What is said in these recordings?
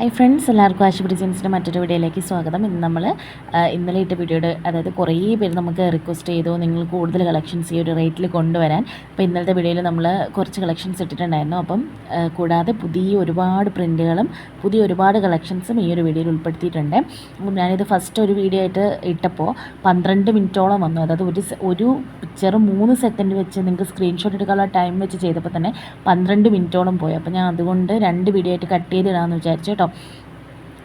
Hi friends എല്ലാവർക്കും ആശുപത്രി ജെൻസിന്റെ മറ്റൊരു വീഡിയോയിലേക്ക് സ്വാഗതം. ഇന്ന് നമ്മൾ ഇന്നലെ ഇട്ട വീഡിയോയുടെ അതായത് കുറേ പേര് നമുക്ക് റിക്വസ്റ്റ് ചെയ്തു നിങ്ങൾ കൂടുതൽ കളക്ഷൻസ് ഈ ഒരു റേറ്റിൽ കൊണ്ടുവരാൻ. അപ്പോൾ ഇന്നലത്തെ വീഡിയോയിൽ നമ്മൾ കുറച്ച് കളക്ഷൻസ് ഇട്ടിട്ടുണ്ടായിരുന്നു. അപ്പം കൂടാതെ പുതിയ ഒരുപാട് പ്രിന്റുകളും പുതിയ ഒരുപാട് കളക്ഷൻസും ഈ ഒരു വീഡിയോയിൽ ഉൾപ്പെടുത്തിയിട്ടുണ്ട്. അപ്പം ഞാനിത് ഫസ്റ്റ് ഒരു വീഡിയോ ആയിട്ട് ഇട്ടപ്പോൾ പന്ത്രണ്ട് മിനിറ്റോളം വന്നു. അതായത് ഒരു ഒരു പിക്ചർ മൂന്ന് സെക്കൻഡ് വെച്ച് നിങ്ങൾക്ക് സ്ക്രീൻഷോട്ട് എടുക്കാനുള്ള ടൈം വെച്ച് ചെയ്തപ്പോൾ തന്നെ പന്ത്രണ്ട് മിനിറ്റോളം പോയി. അപ്പോൾ ഞാൻ അതുകൊണ്ട് രണ്ട് വീഡിയോ ആയിട്ട് കട്ട് ചെയ്തിടാമെന്ന് വിചാരിച്ചു. കേട്ടോ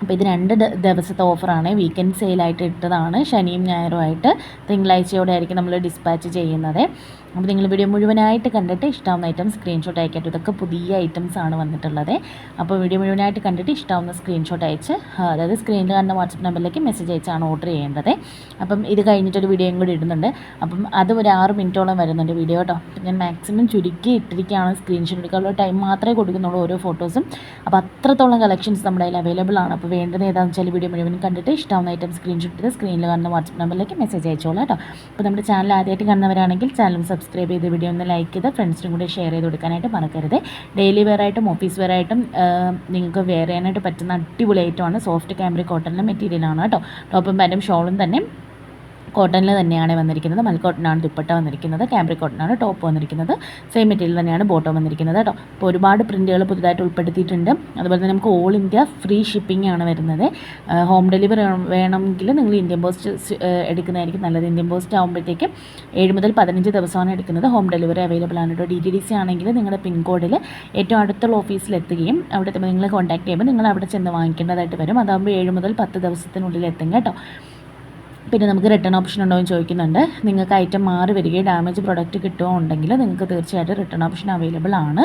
അപ്പോൾ ഇത് രണ്ട് ദിവസത്തെ ഓഫറാണ് വീക്കെൻഡ് സെയിലായിട്ട് ഇട്ടതാണ്. ശനിയും ഞായറും ആയിട്ട് തിങ്കളാഴ്ചയോടെ ആയിരിക്കും നമ്മൾ ഡിസ്പാച്ച് ചെയ്യുന്നത്. അപ്പോൾ നിങ്ങൾ വീഡിയോ മുഴുവനായിട്ട് കണ്ടിട്ട് ഇഷ്ടമാവുന്ന ഐറ്റം സ്ക്രീൻഷോട്ട് അയക്കട്ടെ. ഇതൊക്കെ പുതിയ ഐറ്റംസ് ആണ് വന്നിട്ടുള്ളത്. അപ്പോൾ വീഡിയോ മുഴുവനായിട്ട് കണ്ടിട്ട് ഇഷ്ടമാവുന്ന സ്ക്രീൻഷോട്ട് അയച്ച് അതായത് സ്ക്രീനിൽ കാണുന്ന വാട്സപ്പ് നമ്പറിലേക്ക് മെസ്സേജ് അയച്ചാണ് ഓർഡർ ചെയ്യേണ്ടത്. അപ്പം ഇത് കഴിഞ്ഞിട്ടൊരു വീഡിയോയും കൂടി ഇടുന്നുണ്ട്. അപ്പം അത് ഒരു ആറ് മിനിറ്റോളം വരുന്നുണ്ട് വീഡിയോ കേട്ടോ ഞാൻ മാക്സിമം ചുരുക്കി ഇട്ടിരിക്കുകയാണ് സ്ക്രീൻഷോട്ട് എടുക്കാനുള്ള ടൈം മാത്രമേ കൊടുക്കുന്നുള്ളൂ ഓരോ ഫോട്ടോസും അപ്പോൾ അത്രത്തോളം കളക്ഷൻസ് നമ്മുടെ കയ്യിൽ അവൈലബിൾ ആണ്. അപ്പോൾ വേണ്ടത് ഏതാണെന്ന് വെച്ചാൽ വീഡിയോ മുഴുവൻ കണ്ടിട്ട് ഇഷ്ടമാവുന്ന ഐറ്റം സ്ക്രീൻഷോട്ട് സ്ക്രീനിൽ കാണുന്ന വാട്സപ്പ് നമ്പറിലേക്ക് മെസ്സേജ് അയച്ചോളാം കേട്ടോ അപ്പോൾ നമ്മുടെ ചാനൽ ആദ്യമായിട്ട് കാണുന്നവരാണെങ്കിൽ ചാനൽ സബ്സ്ക്രൈബ് ചെയ്ത് വീഡിയോ ഒന്ന് ലൈക്ക് ചെയ്ത് ഫ്രണ്ട്സിനും കൂടി ഷെയർ ചെയ്ത് കൊടുക്കാനായിട്ട് മറക്കരുത്. ഡെയിലി വെയർ ആയിട്ടും ഓഫീസ് വെയർ ആയിട്ടും നിങ്ങൾക്ക് വെയർ ചെയ്യാനായിട്ട് പറ്റുന്ന അടിപൊളി ഐറ്റമാണ് സോഫ്റ്റ് ക്യാമറി കോട്ടണിലെ മെറ്റീരിയലാണ് കേട്ടോ. ടോപ്പും പാന്റും ഷോളും തന്നെ. കോട്ടണിൽ തന്നെയാണ് വന്നിരിക്കുന്നത്. മൽക്കോട്ടനാണ് ദുപ്പട്ട വന്നിരിക്കുന്നത്. ക്യാമ്പ്രി കോട്ടനാണ് ടോപ്പ് വന്നിരിക്കുന്നത്. സെയിം മെറ്റീരിയൽ തന്നെയാണ് ബോട്ടം വന്നിരിക്കുന്നത് കേട്ടോ. അപ്പോൾ ഒരുപാട് പ്രിന്റുകൾ പുതുതായിട്ട് ഉൾപ്പെടുത്തിയിട്ടുണ്ട്. അതുപോലെ തന്നെ നമുക്ക് ഓൾ ഇന്ത്യ ഫ്രീ ഷിപ്പിംഗ് ആണ് വരുന്നത്. ഹോം ഡെലിവറി വേണമെങ്കിൽ നിങ്ങൾ ഇന്ത്യൻ പോസ്റ്റ് എടുക്കുന്നതായിരിക്കും നല്ലത്. ഇന്ത്യൻ പോസ്റ്റ് ആകുമ്പോഴത്തേക്കും ഏഴ് മുതൽ പതിനഞ്ച് ദിവസമാണ് എടുക്കുന്നത്. ഹോം ഡെലിവറി അവൈലബിൾ ആണ് കേട്ടോ. ഡി ടി ഡി സി ആണെങ്കിൽ നിങ്ങളുടെ പിൻകോഡിൽ ഏറ്റവും അടുത്തുള്ള ഓഫീസിൽ എത്തുകയും അവിടെ നിങ്ങൾ കോൺടാക്ട് ചെയ്യുമ്പോൾ നിങ്ങൾ അവിടെ ചെന്ന് വാങ്ങിക്കേണ്ടതായിട്ട് വരും. അതാകുമ്പോൾ ഏഴ് മുതൽ പത്ത് ദിവസത്തിനുള്ളിൽ എത്തും കേട്ടോ. പിന്നെ നമുക്ക് റിട്ടേൺ ഓപ്ഷൻ ഉണ്ടോ എന്ന് ചോദിക്കുന്നുണ്ട്. നിങ്ങൾക്ക് ഐറ്റം മാറി വരികയോ ഡാമേജ് പ്രൊഡക്റ്റ് കിട്ടുമോ ഉണ്ടെങ്കിൽ നിങ്ങൾക്ക് തീർച്ചയായിട്ടും റിട്ടേൺ ഓപ്ഷൻ അവൈലബിൾ ആണ്.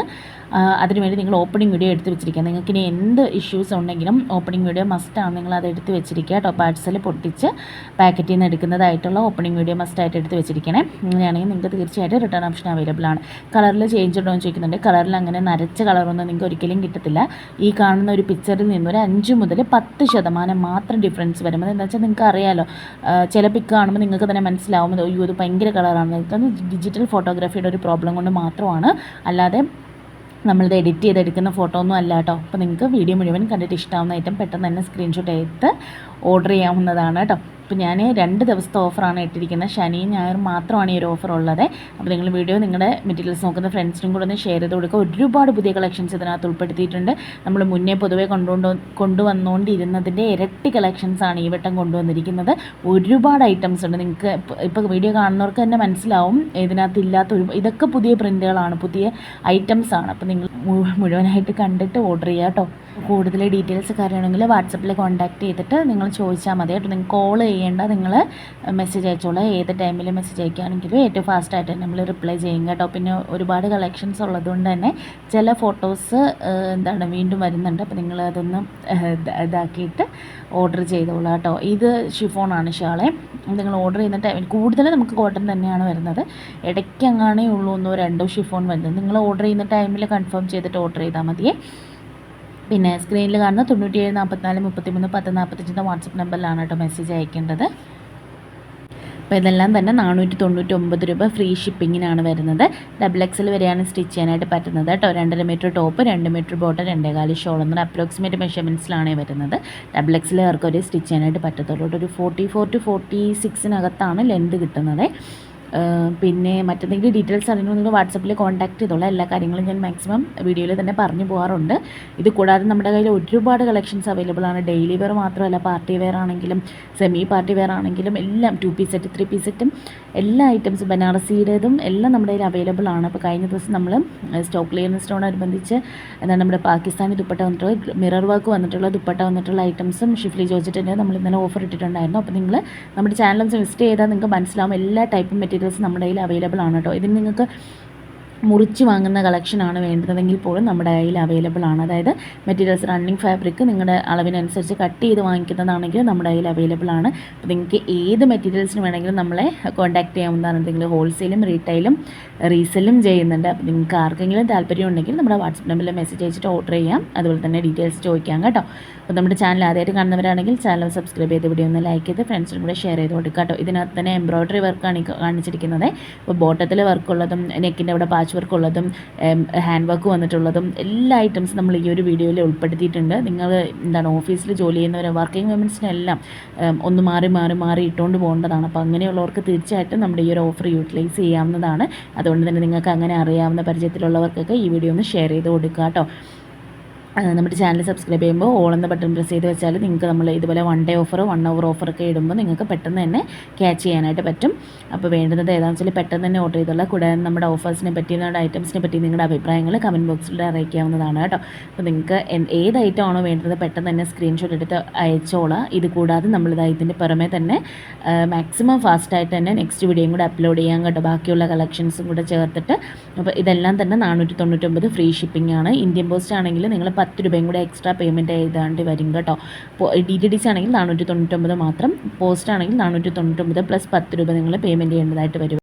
അതിനുവേണ്ടി നിങ്ങൾ ഓപ്പണിംഗ് വീഡിയോ എടുത്ത് വെച്ചിരിക്കുക. നിങ്ങൾക്ക് ഇനി എന്ത് ഇഷ്യൂസ് ഉണ്ടെങ്കിലും ഓപ്പണിംഗ് വീഡിയോ മസ്റ്റാണ് നിങ്ങൾ അത് എടുത്ത് വെച്ചിരിക്കുക. കേട്ടോ പാർസൽ പൊട്ടിച്ച് പാക്കറ്റിൽ നിന്ന് എടുക്കുന്നതായിട്ടുള്ള ഓപ്പണിംഗ് വീഡിയോ മസ്റ്റായിട്ട് എടുത്ത് വെച്ചിരിക്കണേ. അങ്ങനെയാണെങ്കിൽ നിങ്ങൾക്ക് തീർച്ചയായിട്ടും റിട്ടേൺ ഓപ്ഷൻ അവൈലബിൾ ആണ്. കളറിൽ ചേഞ്ച് ഉണ്ടോ എന്ന് ചോദിക്കുന്നുണ്ട്. കളറിൽ അങ്ങനെ നരച്ച കളറൊന്നും നിങ്ങൾക്ക് ഒരിക്കലും കിട്ടത്തില്ല. ഈ കാണുന്ന ഒരു പിക്ചറിൽ നിന്ന് ഒരു അഞ്ച് മുതൽ പത്ത് ശതമാനം മാത്രം ഡിഫറൻസ് വരും. അതെന്താ വെച്ചാൽ നിങ്ങൾക്ക് അറിയാലോ ആ, ചില പിക്ക് കാണുമ്പോൾ നിങ്ങൾക്ക് തന്നെ മനസ്സിലാവും. അയ്യോ ഇത് ഭയങ്കര കളറാണ്. അത് ഡിജിറ്റൽ ഫോട്ടോഗ്രാഫിയുടെ ഒരു പ്രോബ്ലം കൊണ്ട് മാത്രമാണ്. അല്ലാതെ നമ്മളിത് എഡിറ്റ് ചെയ്തെടുക്കുന്ന ഫോട്ടോ ഒന്നും അല്ല കേട്ടോ. അപ്പോൾ നിങ്ങൾക്ക് വീഡിയോ മുഴുവൻ കണ്ടിട്ട് ഇഷ്ടമാവുന്ന ഐറ്റം പെട്ടെന്ന് തന്നെ സ്ക്രീൻഷോട്ട് എടുത്ത് ഓർഡർ ചെയ്യാവുന്നതാണ് കേട്ടോ. അപ്പോൾ ഞാൻ രണ്ട് ദിവസത്തെ ഓഫറാണ് ഇട്ടിരിക്കുന്നത്. ശനിയും ഞായറും മാത്രമാണ് ഈ ഒരു ഓഫർ ഉള്ളത്. അപ്പോൾ നിങ്ങൾ വീഡിയോ നിങ്ങളുടെ മെറ്റീരിയൽസ് നോക്കുന്ന ഫ്രണ്ട്സിനും കൂടെ ഒന്ന് ഷെയർ ചെയ്ത് കൊടുക്കുക. ഒരുപാട് പുതിയ കളക്ഷൻസ് ഇതിനകത്ത് ഉൾപ്പെടുത്തിയിട്ടുണ്ട്. നമ്മൾ മുന്നേ പൊതുവേ കൊണ്ടുകൊണ്ട് കൊണ്ടുവന്നുകൊണ്ടിരുന്നതിന്റെ ഇരട്ടി കളക്ഷൻസാണ് ഈ വട്ടം കൊണ്ടുവന്നിരിക്കുന്നത്. ഒരുപാട് ഐറ്റംസ് ഉണ്ട്. നിങ്ങൾക്ക് ഇപ്പോൾ വീഡിയോ കാണുന്നവർക്ക് തന്നെ മനസ്സിലാവും. ഇതിനകത്ത് ഇല്ലാത്ത ഒരു ഇതൊക്കെ പുതിയ പ്രിന്റുകളാണ് പുതിയ ഐറ്റംസാണ് അപ്പോൾ നിങ്ങൾ മുഴുവനായിട്ട് കണ്ടിട്ട് ഓർഡർ ചെയ്യുക കേട്ടോ കൂടുതൽ ഡീറ്റെയിൽസ് അറിയണമെങ്കിൽ വാട്സപ്പിൽ കോൺടാക്ട് ചെയ്തിട്ട് നിങ്ങൾ ചോദിച്ചാൽ മതി കേട്ടോ. നിങ്ങൾ കോൾ ചെയ്യേണ്ട നിങ്ങൾ മെസ്സേജ് അയച്ചോളാം. ഏത് ടൈമിൽ മെസ്സേജ് അയക്കുകയാണെങ്കിലും ഏറ്റവും ഫാസ്റ്റായിട്ട് നമ്മൾ റിപ്ലൈ ചെയ്യും കേട്ടോ. പിന്നെ ഒരുപാട് കളക്ഷൻസ് ഉള്ളതുകൊണ്ട് തന്നെ ചില ഫോട്ടോസ് എന്താണ് വീണ്ടും വരുന്നുണ്ട്. അപ്പോൾ നിങ്ങൾ അതൊന്ന് ഇതാക്കിയിട്ട് ഓർഡർ ചെയ്തോളാം കേട്ടോ. ഇത് ഷിഫോണാണ് ഷാളെ. നിങ്ങൾ ഓർഡർ ചെയ്യുന്ന ടൈമിൽ കൂടുതലും നമുക്ക് കോട്ടൺ തന്നെയാണ് വരുന്നത്. ഇടയ്ക്ക് അങ്ങാണേ ഉള്ളൂ ഒന്നോ രണ്ടോ ഷിഫോൺ വരുന്നത്. നിങ്ങൾ ഓർഡർ ചെയ്യുന്ന ടൈമിൽ കൺഫേം ചെയ്തിട്ട് ഓർഡർ ചെയ്താൽ മതിയേ. പിന്നെ സ്ക്രീനിൽ കാണുന്ന തൊണ്ണൂറ്റിയേഴ് നാൽപ്പത്തിനാല് മുപ്പത്തിമൂന്ന് പത്ത് നാൽപ്പത്തഞ്ചിന്റെ വാട്സപ്പ് നമ്പറിലാണ് കേട്ടോ മെസ്സേജ് അയക്കേണ്ടത്. അപ്പോൾ ഇതെല്ലാം തന്നെ നാനൂറ്റി തൊണ്ണൂറ്റി ഒമ്പത് രൂപ ഫ്രീ ഷിപ്പിങ്ങിനാണ് വരുന്നത്. ഡബിൾ എക്സൽ വരെയാണ് സ്റ്റിച്ച് ചെയ്യാനായിട്ട് പറ്റുന്നത് കേട്ടോ. രണ്ടര മീറ്റർ ടോപ്പ് രണ്ട് മീറ്റർ ബോട്ടം രണ്ടേകാൽ ഷോൾ എന്നൊരു അപ്രോക്സിമേറ്റ് മെഷർമെന്റ്സിലാണ് വരുന്നത്. ഡബിൾ എക്സൽ അവർക്ക് ഒരു സ്റ്റിച്ച് ചെയ്യാനായിട്ട് പറ്റത്തുള്ളൂ ഒരു ഫോർട്ടി ഫോർ ടു ഫോർട്ടി സിക്സിനകത്താണ് ലെന്ത് കിട്ടുന്നത്. പിന്നെ മറ്റെന്തെങ്കിലും ഡീറ്റെയിൽസ് അറിയണമെങ്കിൽ വാട്സപ്പിൽ കോൺടാക്ട് ചെയ്തോളാം. എല്ലാ കാര്യങ്ങളും ഞാൻ മാക്സിമം വീഡിയോയിൽ തന്നെ പറഞ്ഞു പോകാറുണ്ട് ഇത് കൂടാതെ നമ്മുടെ കയ്യിൽ ഒരുപാട് കളക്ഷൻസ് അവൈലബിൾ ആണ്. ഡെയിലി വെയർ മാത്രമല്ല പാർട്ടി വെയർ ആണെങ്കിലും സെമി പാർട്ടി വെയർ ആണെങ്കിലും എല്ലാം two piece set three piece സെറ്റും എല്ലാ ഐറ്റംസും ബനാറസിയുടേതും എല്ലാം നമ്മുടെ കയ്യിൽ അവൈലബിൾ ആണ്. അപ്പോൾ കഴിഞ്ഞ ദിവസം നമ്മൾ സ്റ്റോക്ക് ക്ലിയറൻസിനോടനുബന്ധിച്ച് എന്താണ് നമ്മുടെ പാകിസ്ഥാനി ദുപ്പട്ട വന്നിട്ടുള്ള മിറർ വർക്ക് വന്നിട്ടുള്ള ദുപ്പട്ട വന്നിട്ടുള്ള ഐറ്റംസും ഷിഫ്ലി ജോർജറ്റിന്റെ നമ്മൾ ഇന്നലെ ഓഫർ ഇട്ടിട്ടുണ്ടായിരുന്നു. അപ്പോൾ നിങ്ങൾ നമ്മുടെ ചാനലൊന്ന് വിസിറ്റ് ചെയ്താൽ നിങ്ങൾക്ക് മനസ്സിലാവും. എല്ലാ ടൈപ്പ് മെറ്റീരിയൽസ് നമ്മുടെ കയ്യിൽ അവൈലബിൾ ആണ് കേട്ടോ. ഇതിന് നിങ്ങൾക്ക് മുറിച്ച് വാങ്ങുന്ന കളക്ഷനാണ് വേണ്ടതെങ്കിൽ പോലും നമ്മുടെ കയ്യിൽ അവൈലബിൾ ആണ്. അതായത് മെറ്റീരിയൽസ് റണ്ണിങ് ഫാബ്രിക് നിങ്ങളുടെ അളവിനനുസരിച്ച് കട്ട് ചെയ്ത് വാങ്ങിക്കുന്നതാണെങ്കിൽ നമ്മുടെ കയ്യിൽ അവൈലബിൾ ആണ്. അപ്പോൾ നിങ്ങൾക്ക് ഏത് മെറ്റീരിയൽസിന് വേണമെങ്കിലും നമ്മളെ കോൺടാക്ട് ചെയ്യാവുന്നതാണ്. എന്തെങ്കിലും ഹോൾസെയിലും റീറ്റെയിലും റീസെല്ലും ചെയ്യുന്നുണ്ട്. അപ്പോൾ നിങ്ങൾക്ക് ആർക്കെങ്കിലും താല്പര്യം ഉണ്ടെങ്കിൽ നമ്മുടെ വാട്സപ്പ് നമ്പറിൽ മെസ്സേജ് അയച്ചിട്ട് ഓർഡർ ചെയ്യാം. അതുപോലെ തന്നെ ഡീറ്റെയിൽസ് ചോദിക്കാം കേട്ടോ. അപ്പോൾ നമ്മുടെ ചാനൽ ആദ്യമായിട്ട് കാണുന്നവരാണെങ്കിൽ ചാനൽ സബ്സ്ക്രൈബ് ചെയ്ത് വീഡിയോ ഒന്ന് ലൈക്ക് ചെയ്ത് ഫ്രണ്ട്സിനും കൂടെ ഷെയർ ചെയ്ത് കൊടുക്കാം കേട്ടോ. ഇതിനകത്ത് തന്നെ എംബ്രോയ്ഡറി വർക്കാണ് കാണിച്ചിരിക്കുന്നത്. അപ്പോൾ ബോട്ടത്തിൽ വർക്കുള്ളതും നെക്കിന്റെ അവിടെ പാച്ച് പാച്ച് വർക്ക് ഉള്ളതും ഹാൻഡ് വർക്ക് വന്നിട്ടുള്ളതും എല്ലാ ഐറ്റംസും നമ്മൾ ഈ ഒരു വീഡിയോയിൽ ഉൾപ്പെടുത്തിയിട്ടുണ്ട്. നിങ്ങൾ എന്താണ് ഓഫീസിൽ ജോലി ചെയ്യുന്നവർ വർക്കിംഗ് വുമൻസിനെല്ലാം ഒന്ന് മാറി മാറി മാറി ഇട്ടുകൊണ്ട് പോകേണ്ടതാണ്. അപ്പോൾ അങ്ങനെയുള്ളവർക്ക് തീർച്ചയായിട്ടും നമ്മുടെ ഈ ഒരു ഓഫർ യൂട്ടിലൈസ് ചെയ്യാവുന്നതാണ്. അതുകൊണ്ട് തന്നെ നിങ്ങൾക്ക് അങ്ങനെ അറിയാവുന്ന പരിചയത്തിലുള്ളവർക്കൊക്കെ ഈ വീഡിയോ ഒന്ന് ഷെയർ ചെയ്ത് കൊടുക്കുക കേട്ടോ നമ്മുടെ ചാനൽ സബ്സ്ക്രൈബ് ചെയ്യുമ്പോൾ ഓൾ എന്ന ബട്ടൺ പ്രസ് ചെയ്ത് വെച്ചാൽ നിങ്ങൾക്ക് നമ്മൾ ഇതുപോലെ one day offer one hour ഓഫറൊക്കെ ഇടുമ്പോൾ നിങ്ങൾക്ക് പെട്ടെന്ന് തന്നെ ക്യാച്ച് ചെയ്യാനായിട്ട് പറ്റും. അപ്പോൾ വേണ്ടുന്നത് ഏതാണെന്ന് വെച്ചാൽ പെട്ടെന്ന് തന്നെ ഓർഡർ ചെയ്തോളാം കൂടാതെ നമ്മുടെ ഓഫേഴ്സിനെ പറ്റി നമ്മുടെ ഐറ്റംസിനെ പറ്റി നിങ്ങളുടെ അഭിപ്രായങ്ങൾ കമന്റ് ബോക്സിൽ അറിയിക്കാവുന്നതാണ് കേട്ടോ. അപ്പോൾ നിങ്ങൾക്ക് ഏത് ഐറ്റം ആണോ വേണ്ടത് പെട്ടെന്ന് തന്നെ സ്ക്രീൻഷോട്ട് എടുത്ത് അയച്ചോളാം. ഇത് കൂടാതെ നമ്മളിത് ഇതിന്റെ പുറമെ തന്നെ മാക്സിമം ഫാസ്റ്റായിട്ട് തന്നെ നെക്സ്റ്റ് വീഡിയോയും കൂടെ അപ്ലോഡ് ചെയ്യാൻ കേട്ടോ. ബാക്കിയുള്ള കളക്ഷൻസും കൂടെ ചേർത്തിട്ട് അപ്പോൾ ഇതെല്ലാം തന്നെ നാനൂറ്റി തൊണ്ണൂറ്റൊമ്പത് ഫ്രീ ഷിപ്പിംഗ് ആണ്. ഇന്ത്യൻ പോസ്റ്റ് ആണെങ്കിൽ നിങ്ങൾ പത്ത് രൂപയും കൂടെ എക്സ്ട്രാ പേയ്മെന്റ് ചെയ്താണ്ട് വരും കേട്ടോ. ഡി ടി ഡി സി ആണെങ്കിൽ നാനൂറ്റി തൊണ്ണൂറ്റൊമ്പത് മാത്രം പോസ്റ്റ് ആണെങ്കിൽ നാനൂറ്റി തൊണ്ണൂറ്റൊമ്പത് പ്ലസ് പത്ത് രൂപ നിങ്ങൾ പേയ്മെന്റ് ചെയ്യേണ്ടതായിട്ട് വരും.